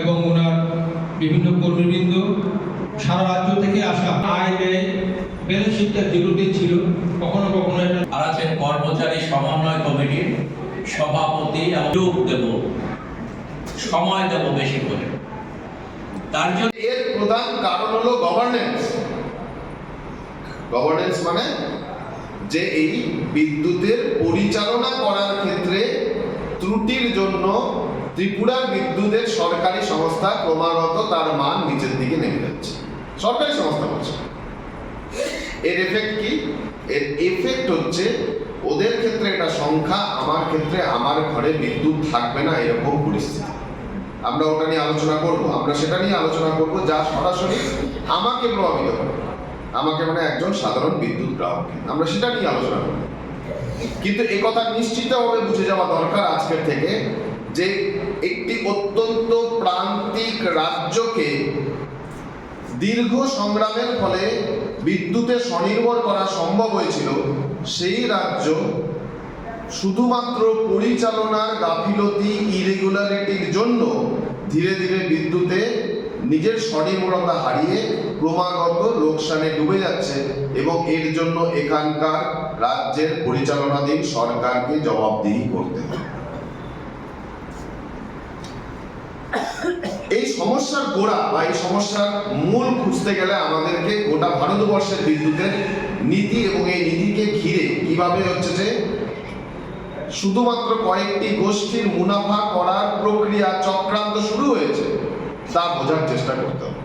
এবং ওনার বিভিন্ন কর্মীবৃন্দ সারা রাজ্য থেকে আসা। আয় ব্যয় ব্যালেন্স শিটটা যেগুলোতে ছিল কখনো কখনো এটা আর আছেন কর্মচারী সমন্বয় কমিটির সভাপতি যোগ দেব সময় দেব বেশি করে। তার জন্য এর প্রধান কারণ হলো গভর্নেন্স গভর্নেন্স মানে যে এই বিদ্যুতের পরিচালনা করার ক্ষেত্রে ত্রুটির জন্য ত্রিপুরার বিদ্যুতের সরকারি সংস্থা ক্রমাগত তার মান নিচের দিকে নেমে যাচ্ছে। সরকারি সংস্থা বলছে। এর এফেক্ট কি? এর এফেক্ট হচ্ছে ওদের ক্ষেত্রে এটা সংখ্যা, আমার ক্ষেত্রে আমার ঘরে বিদ্যুৎ থাকবে না এরকম পরিস্থিতি। আমরা ওটা নিয়ে আলোচনা করব। আমরা সেটা নিয়ে আলোচনা করব যা সরাসরি আমাকে প্রভাবিত করে। আমাকে মানে একজন সাধারণ বিদ্যুৎ গ্রাহক আমরা সেটা নিয়ে আলোচনা করব। কিন্তু এই কথা নিশ্চিতভাবে বুঝে যাওয়া দরকার আজকের থেকে যে একটি অত্যন্ত প্রান্তিক রাজ্যকে দীর্ঘ সংগ্রামের ফলে বিদ্যুতে স্বনির্ভর করা সম্ভব হয়েছিল, সেই রাজ্য শুধুমাত্র পরিচালনার গাফিলতি ইরেগুলারিটির জন্য ধীরে ধীরে বিদ্যুতে নিজের স্বনির্ভরতা হারিয়ে ক্রমাগত লোকসানে ডুবে যাচ্ছে এবং এর জন্য এখানকার রাজ্যের পরিচালনাধীন সরকারকে জবাবদিহি করতে হবে এই সমস্যার গোড়া বা এই সমস্যার মূল খুঁজতে গেলে আমাদেরকে গোটা ভারতবর্ষের বিদ্যুতের নীতি এবং এই নীতিকে ঘিরে কীভাবে হচ্ছে যে শুধুমাত্র কয়েকটি গোষ্ঠীর মুনাফা করার প্রক্রিয়া চক্রান্ত শুরু হয়েছে, তা বোঝার চেষ্টা করতে হবে।